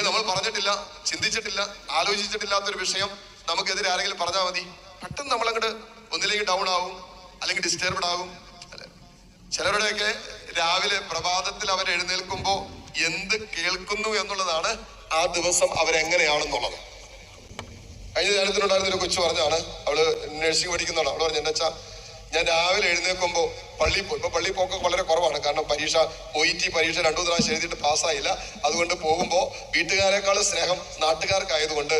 അല്ലെങ്കിൽ നമ്മൾ പറഞ്ഞിട്ടില്ല ചിന്തിച്ചിട്ടില്ല ആലോചിച്ചിട്ടില്ലാത്തൊരു വിഷയം. നമുക്കെതിരെ ആരെങ്കിലും പറഞ്ഞാൽ മതി. പെട്ടെന്ന് നമ്മളങ്ങോട്ട് ഒന്നിലേക്ക് ഡൗൺ ആവും അല്ലെങ്കിൽ ഡിസ്റ്റർബ്ഡ് ആകും ചിലരുടെയൊക്കെ രാവിലെ പ്രഭാതത്തിൽ അവർ എഴുന്നേൽക്കുമ്പോൾ എന്ത് കേൾക്കുന്നു എന്നുള്ളതാണ് ആ ദിവസം അവരെങ്ങനെയാണെന്നുള്ളത്. കഴിഞ്ഞ നേരത്തിനുണ്ടായിരുന്ന ഒരു കൊച്ചു പറഞ്ഞാണ് അവൾ നഴ്സിംഗ് പഠിക്കുന്നതാണ്. അവൾ പറഞ്ഞു എന്താ ഞാൻ രാവിലെ എഴുന്നേൽക്കുമ്പോൾ പള്ളി പോയി ഇപ്പൊ പള്ളി പോക്ക് വളരെ കുറവാണ്. കാരണം പരീക്ഷ ഒ ടി പരീക്ഷ രണ്ടു പ്രാവശ്യം എഴുതിയിട്ട് പാസ്സായില്ല. അതുകൊണ്ട് പോകുമ്പോൾ വീട്ടുകാരെക്കാൾ സ്നേഹം നാട്ടുകാർക്കായതുകൊണ്ട്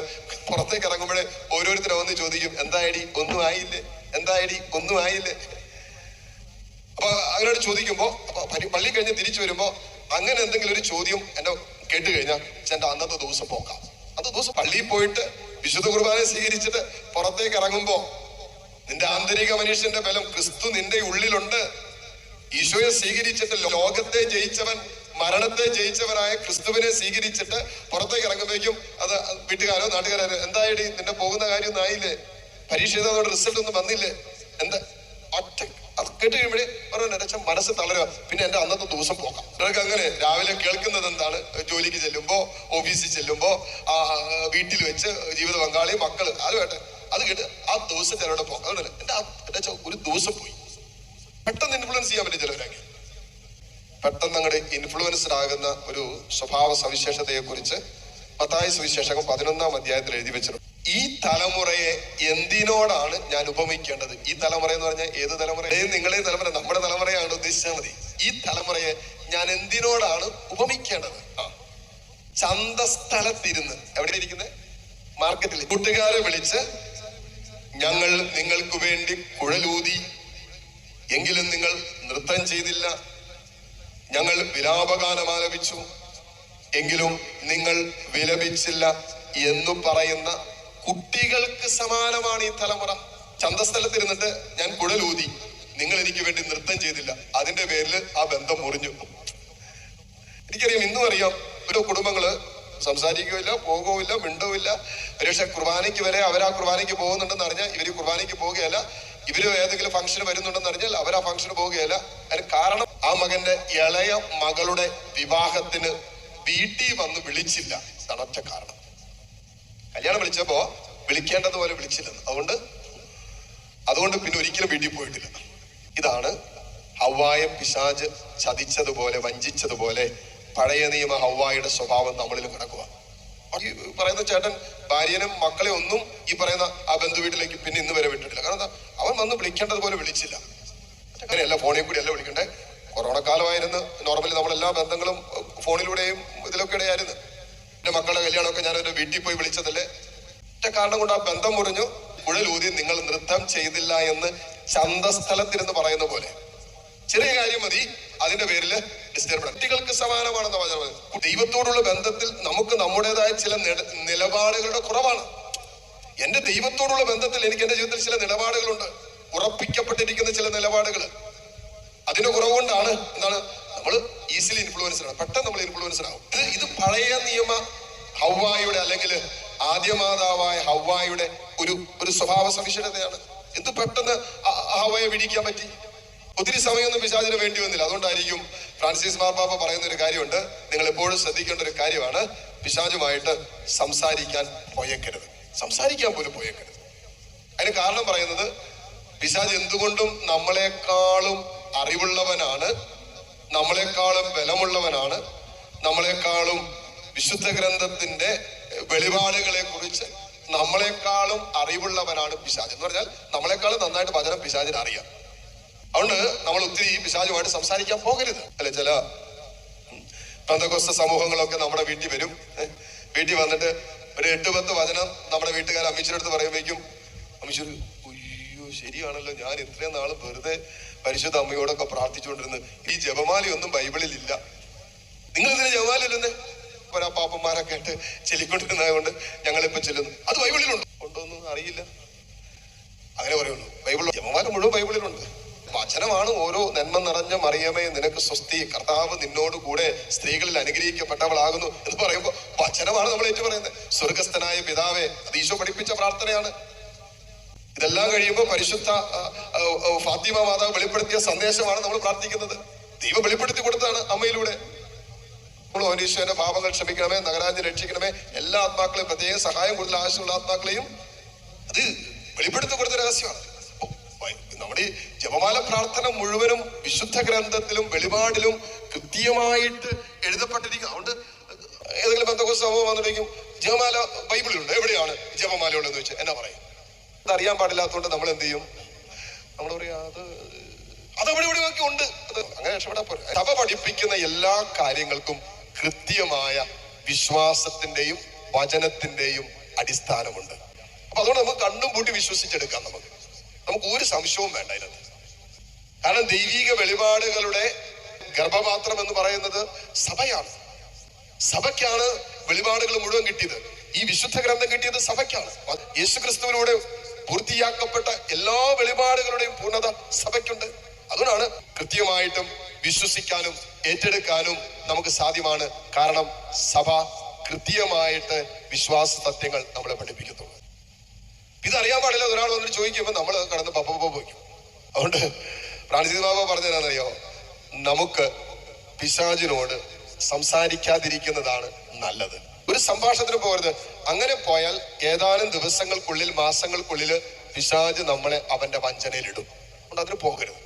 പുറത്തേക്ക് ഇറങ്ങുമ്പോഴേ ഓരോരുത്തരും വന്ന് ചോദിക്കും എന്തായടി? ഒന്നും ആയില്ലേ? എന്തായടി? ഒന്നും ആയില്ലേ? അപ്പൊ അവരോട് ചോദിക്കുമ്പോൾ പള്ളി കഴിഞ്ഞ് തിരിച്ചു വരുമ്പോൾ അങ്ങനെ എന്തെങ്കിലും ഒരു ചോദ്യം എന്നെ കേട്ട് കഴിഞ്ഞാൽ എന്റെ അന്നത്തെ ദിവസം പോക്കാം. അന്നത്തെ ദിവസം പള്ളിയിൽ പോയിട്ട് വിശുദ്ധ കുർബാന സ്വീകരിച്ചിട്ട് പുറത്തേക്ക് ഇറങ്ങുമ്പോ നിന്റെ ആന്തരിക മനുഷ്യന്റെ ബലം ക്രിസ്തു നിന്റെ ഉള്ളിലുണ്ട്. ഈശോയെ സ്വീകരിച്ചിട്ട് ലോകത്തെ ജയിച്ചവൻ മരണത്തെ ജയിച്ചവനായ ക്രിസ്തുവിനെ സ്വീകരിച്ചിട്ട് പുറത്തേക്ക് ഇറങ്ങുമ്പോഴേക്കും അത് വീട്ടുകാരോ നാട്ടുകാരോ എന്തായാലും നിന്റെ പോകുന്ന കാര്യം ആയില്ലേ? പരീക്ഷ ചെയ്തതോടെ റിസൾട്ട് ഒന്നും വന്നില്ലേ? എന്താ? ഒറ്റ കേട്ട് കഴിയുമ്പോഴേ പറഞ്ഞു എന്റെ മനസ്സ് തളരുക. പിന്നെ എന്റെ അന്നത്തെ ദിവസം പോകാം. നിങ്ങൾക്ക് അങ്ങനെ രാവിലെ കേൾക്കുന്നത് എന്താണ്? ജോലിക്ക് ചെല്ലുമ്പോൾ ഓഫീസിൽ ചെല്ലുമ്പോൾ ആ വീട്ടിൽ വെച്ച് ജീവിത പങ്കാളി മക്കൾ അത് വേട്ടെ അത് കേട്ട് ആ ദിവസം ചിലരുടെ പോകാം അതുകൊണ്ട് എന്റെ എന്റെ ഒരു ദിവസം പോയി. പെട്ടെന്ന് ഇൻഫ്ലുവൻസ് ചെയ്യാൻ പറ്റും ചിലവരൊക്കെ പെട്ടെന്ന് അങ്ങോട്ട് ഇൻഫ്ലുവൻസ്ഡ് ആകുന്ന ഒരു സ്വഭാവ സവിശേഷതയെ കുറിച്ച് പത്തായ സുവിശേഷകം പതിനൊന്നാം അധ്യായത്തിൽ എഴുതി വെച്ചിട്ടുണ്ട്. ഈ തലമുറയെ എന്തിനോടാണ് ഞാൻ ഉപമിക്കേണ്ടത്? ഈ തലമുറ എന്ന് പറഞ്ഞാൽ ഏത് തലമുറ? നിങ്ങളെ തലമുറ നമ്മുടെ തലമുറയാണ് ഉദ്ദേശിച്ചാൽ മതി. ഈ തലമുറയെ ഞാൻ എന്തിനോടാണ് ഉപമിക്കേണ്ടത്? ചന്ത ചന്തസ്ഥലത്തിരുന്ന്. എവിടെ ഇരിക്കുന്നത് മാർക്കറ്റിൽ കൂട്ടുകാരെ വിളിച്ച് ഞങ്ങൾ നിങ്ങൾക്ക് വേണ്ടി കുഴലൂതി എങ്കിലും നിങ്ങൾ നൃത്തം ചെയ്തില്ല. ഞങ്ങൾ വിലാപഗാനം ആലപിച്ചു എങ്കിലും നിങ്ങൾ വിലപിച്ചില്ല എന്ന് പറയുന്ന കുട്ടികൾക്ക് സമാനമാണ് ഈ തലമുറ. ചന്തസ്ഥലത്തിരുന്നിട്ട് ഞാൻ കുഴലൂതി നിങ്ങൾ എനിക്ക് വേണ്ടി നൃത്തം ചെയ്തില്ല. അതിന്റെ പേരിൽ ആ ബന്ധം മുറിഞ്ഞു. എനിക്കറിയാം ഇന്നും അറിയാം. ഓരോ കുടുംബങ്ങൾ സംസാരിക്കുകയില്ല പോകുകയില്ല മിണ്ടുമില്ല. ഒരുപക്ഷെ കുർബാനയ്ക്ക് വരെ അവർ ആ കുർബാനയ്ക്ക് പോകുന്നുണ്ടെന്ന് അറിഞ്ഞാൽ ഇവർ കുർബാനയ്ക്ക് പോകുകയല്ല. ഇവർ ഏതെങ്കിലും ഫംഗ്ഷന് വരുന്നുണ്ടെന്ന് അറിഞ്ഞാൽ അവർ ആ ഫംഗ്ഷന് പോവുകയല്ല അതിന് കാരണം ആ മകന്റെ ഇളയ മകളുടെ വിവാഹത്തിന് വീട്ടിൽ വന്ന് വിളിച്ചില്ല. സടച്ച കാരണം. കല്യാണം വിളിച്ചപ്പോ വിളിക്കേണ്ടതുപോലെ വിളിച്ചില്ലെന്ന്. അതുകൊണ്ട് അതുകൊണ്ട് പിന്നെ ഒരിക്കലും വീട്ടിൽ പോയിട്ടില്ല. ഇതാണ് ഹവായ പിശാജ് ചതിച്ചതുപോലെ വഞ്ചിച്ചതുപോലെ പഴയ നിയമ ഹവായുടെ സ്വഭാവം നമ്മളിൽ കിടക്കുക. ഈ പറയുന്ന ചേട്ടൻ ഭാര്യനും മക്കളെ ഒന്നും ഈ പറയുന്ന ആ ബന്ധു വീട്ടിലേക്ക് പിന്നെ ഇന്ന് വരെ വിട്ടിട്ടില്ല. കാരണം അവൻ വന്ന് വിളിക്കേണ്ടതുപോലെ വിളിച്ചില്ല. അങ്ങനെയല്ല ഫോണിൽ കൂടി അല്ല വിളിക്കണ്ടേ? കൊറോണ കാലമായിരുന്നു. നോർമലി നമ്മളെല്ലാ ബന്ധങ്ങളും ഫോണിലൂടെയും ഇതിലൊക്കെ ഇടയായിരുന്നു. എന്റെ മക്കളുടെ കല്യാണമൊക്കെ ഞാൻ എന്റെ വീട്ടിൽ പോയി വിളിച്ചതല്ലേ? ഒറ്റ കാരണം കൊണ്ട് ആ ബന്ധം മുറിഞ്ഞു. കുഴലൂതി നിങ്ങൾ നൃത്തം ചെയ്തില്ല എന്ന് ചന്തസ്ഥലത്തിരുന്ന് പറയുന്ന പോലെ. ചെറിയ കാര്യം മതി. അതിന്റെ പേരിൽ ഡിസ്റ്റർബ് കുട്ടികൾക്ക് സമാനമാണെന്ന വചനം ദൈവത്തോടുള്ള ബന്ധത്തിൽ നമുക്ക് നമ്മുടേതായ ചില നിലപാടുകളുടെ കുറവാണ്. എന്റെ ദൈവത്തോടുള്ള ബന്ധത്തിൽ എനിക്ക് എന്റെ ജീവിതത്തിൽ ചില നിലപാടുകളുണ്ട്. ഉറപ്പിക്കപ്പെട്ടിരിക്കുന്ന ചില നിലപാടുകൾ അതിന്റെ കുറവുകൊണ്ടാണ് എന്താണ് നമ്മൾ ഈസിലി ഇൻഫ്ലുവൻസർ ആണ്. പെട്ടെന്ന് നമ്മൾ ഇൻഫ്ലുവൻസർ ആവും. ഇത് ഇത് പഴയ നിയമ ഹൗവായുടെ അല്ലെങ്കിൽ ആദ്യമാതാവായ ഹൗവായുടെ ഒരു ഒരു സ്വഭാവ സവിശേഷതയാണ് എന്ത് പെട്ടെന്ന് ഹൗവയെ വിടിക്കാൻ പറ്റി? ഒത്തിരി സമയമൊന്നും പിശാചിന് വേണ്ടി വന്നില്ല. അതുകൊണ്ടായിരിക്കും ഫ്രാൻസിസ് മാർപ്പാപ്പ പറയുന്ന ഒരു കാര്യമുണ്ട്. നിങ്ങൾ എപ്പോഴും ശ്രദ്ധിക്കേണ്ട ഒരു കാര്യമാണ് പിശാചുമായിട്ട് സംസാരിക്കാൻ പോയേക്കരുത്. സംസാരിക്കാൻ പോലും പോയേക്കരുത്. അതിന് കാരണം പറയുന്നത് പിശാജ് എന്തുകൊണ്ടും നമ്മളെക്കാളും അറിവുള്ളവനാണ് നമ്മളെക്കാളും ബലമുള്ളവനാണ് നമ്മളെക്കാളും വിശുദ്ധ ഗ്രന്ഥത്തിന്റെ വെളിപാടുകളെ കുറിച്ച് നമ്മളെക്കാളും അറിവുള്ളവനാണ് പിശാജ് എന്ന് പറഞ്ഞാൽ നമ്മളെക്കാളും നന്നായിട്ട് വചനം പിശാജിന് അറിയാം. അതുകൊണ്ട് നമ്മൾ ഒത്തിരി പിശാചുമായിട്ട് സംസാരിക്കാൻ പോകരുത്. അല്ലെ ചില പന്തകോസ്ത സമൂഹങ്ങളൊക്കെ നമ്മുടെ വീട്ടിൽ വരും. വീട്ടിൽ വന്നിട്ട് ഒരു എട്ട് പത്ത് വചനം നമ്മുടെ വീട്ടുകാർ അമ്മീശ്വരടുത്ത് പറയുമ്പോഴേക്കും അമ്മീശ്വർ അയ്യോ ശരിയാണല്ലോ. ഞാൻ ഇത്രയും നാൾ വെറുതെ പരിശുദ്ധ അമ്മയോടൊക്കെ പ്രാർത്ഥിച്ചുകൊണ്ടിരുന്നു. ഈ ജപമാലയൊന്നും ബൈബിളിൽ ഇല്ല. നിങ്ങൾ ഇതിന് ജപമാല ഇല്ലെന്നേ ഒരാ പാപ്പന്മാരൊക്കെ ആയിട്ട് ചെല്ലിക്കൊണ്ടിരുന്നത് കൊണ്ട് ഞങ്ങളിപ്പോ ചെല്ലുന്നു. അത് ബൈബിളിലുണ്ട്. ഉണ്ടോന്നും അറിയില്ല. അങ്ങനെ പറയുള്ളൂ. ബൈബിൾ ജപമാല മുഴുവൻ ബൈബിളിലുണ്ട്. വചനമാണ് ഓരോ നന്മ നിറഞ്ഞ മറിയമേ നിനക്ക് സ്വസ്തി. കർത്താവ് നിന്നോട് കൂടെ സ്ത്രീകളിൽ അനുഗ്രഹിക്കപ്പെട്ടവളാകുന്നു എന്ന് പറയുമ്പോൾ വചനമാണ് നമ്മൾ ഏറ്റു പറയുന്നത്. സ്വർഗസ്ഥനായ പിതാവേ അത് ഈശോ പഠിപ്പിച്ച പ്രാർത്ഥനയാണ്. ഇതെല്ലാം കഴിയുമ്പോൾ പരിശുദ്ധ ഫാത്തിമ മാതാവ് വെളിപ്പെടുത്തിയ സന്ദേശമാണ് നമ്മൾ പ്രാർത്ഥിക്കുന്നത്. ദൈവം വെളിപ്പെടുത്തി കൊടുത്താണ് അമ്മയിലൂടെ. നമ്മൾ ഓനീശ്വരന്റെ പാപങ്ങൾ ക്ഷമിക്കണമേ നഗരാജ്യം രക്ഷിക്കണമേ എല്ലാ ആത്മാക്കളെയും പ്രത്യേക സഹായം കൂടുതൽ ആവശ്യമുള്ള ആത്മാക്കളെയും അത് വെളിപ്പെടുത്തി കൊടുത്ത രഹസ്യമാണ്. നമ്മുടെ ഈ ജപമാല പ്രാർത്ഥന മുഴുവനും വിശുദ്ധ ഗ്രന്ഥത്തിലും വെളിപാടിലും കൃത്യമായിട്ട് എഴുതപ്പെട്ടിരിക്കുക അതുകൊണ്ട് ഏതെങ്കിലും ബന്ധക്കോസ് സംഭവം വന്നിട്ടേക്കും ജപമാല ബൈബിളിലുണ്ട്. എവിടെയാണ് ജപമാല ഉള്ളതെന്ന് വെച്ചാൽ എന്നാ പറയും? അതറിയാൻ പാടില്ലാത്തതുകൊണ്ട് നമ്മൾ എന്ത് ചെയ്യും? നമ്മൾ പറയാ അത് അതവിടെ ഇവിടെ ഒക്കെ ഉണ്ട്. അത് അങ്ങനെ രക്ഷപ്പെടാൻ പോരെ. സഭ പഠിപ്പിക്കുന്ന എല്ലാ കാര്യങ്ങൾക്കും കൃത്യമായ വിശ്വാസത്തിന്റെയും വചനത്തിന്റെയും അടിസ്ഥാനമുണ്ട്. അപ്പൊ അതുകൊണ്ട് നമുക്ക് കണ്ണും പൂട്ടി വിശ്വസിച്ചെടുക്കാം നമുക്ക്. നമുക്ക് ഒരു സംശയവും വേണ്ട അതിനകത്ത്. കാരണം ദൈവിക വെളിപാടുകളുടെ ഗർഭപാത്രം എന്ന് പറയുന്നത് സഭയാണ്. സഭയ്ക്കാണ് വെളിപാടുകൾ മുഴുവൻ കിട്ടിയത്. ഈ വിശുദ്ധ ഗ്രന്ഥം കിട്ടിയത് സഭയ്ക്കാണ്. യേശു ക്രിസ്തുവിലൂടെ പൂർത്തിയാക്കപ്പെട്ട എല്ലാ വെളിപാടുകളുടെയും പൂർണത സഭയ്ക്കുണ്ട്. അതുകൊണ്ടാണ് കൃത്യമായിട്ടും വിശ്വസിക്കാനും ഏറ്റെടുക്കാനും നമുക്ക് സാധ്യമാണ്. കാരണം സഭ കൃത്യമായിട്ട് വിശ്വാസ സത്യങ്ങൾ നമ്മളെ പഠിപ്പിക്കുന്നു. ഇതറിയാൻ പാടില്ല ഒരാൾ വന്നിട്ട് ചോദിക്കുമ്പോൾ നമ്മൾ കടന്ന് പപ്പ പപ്പ പോയിക്കും അതുകൊണ്ട് പ്രാണിജിത് ബാബ പറഞ്ഞതെന്നറിയോ നമുക്ക് പിശാചിനോട് സംസാരിക്കാതിരിക്കുന്നതാണ് നല്ലത്. ഒരു സംഭാഷണത്തിന് പോകരുത്. അങ്ങനെ പോയാൽ ഏതാനും ദിവസങ്ങൾക്കുള്ളിൽ മാസങ്ങൾക്കുള്ളിൽ പിശാജ് നമ്മളെ അവന്റെ വഞ്ചനയിലിടും. അതുകൊണ്ട് അതിന് പോകരുത്.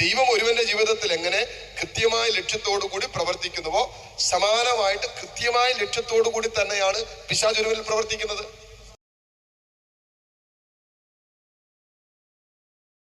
ദൈവം ഒരുവന്റെ ജീവിതത്തിൽ എങ്ങനെ കൃത്യമായ ലക്ഷ്യത്തോടു കൂടി പ്രവർത്തിക്കുന്നുവോ സമാനമായിട്ട് കൃത്യമായ ലക്ഷ്യത്തോടു കൂടി തന്നെയാണ് പിശാജ് ഒരുവനിൽ പ്രവർത്തിക്കുന്നത്.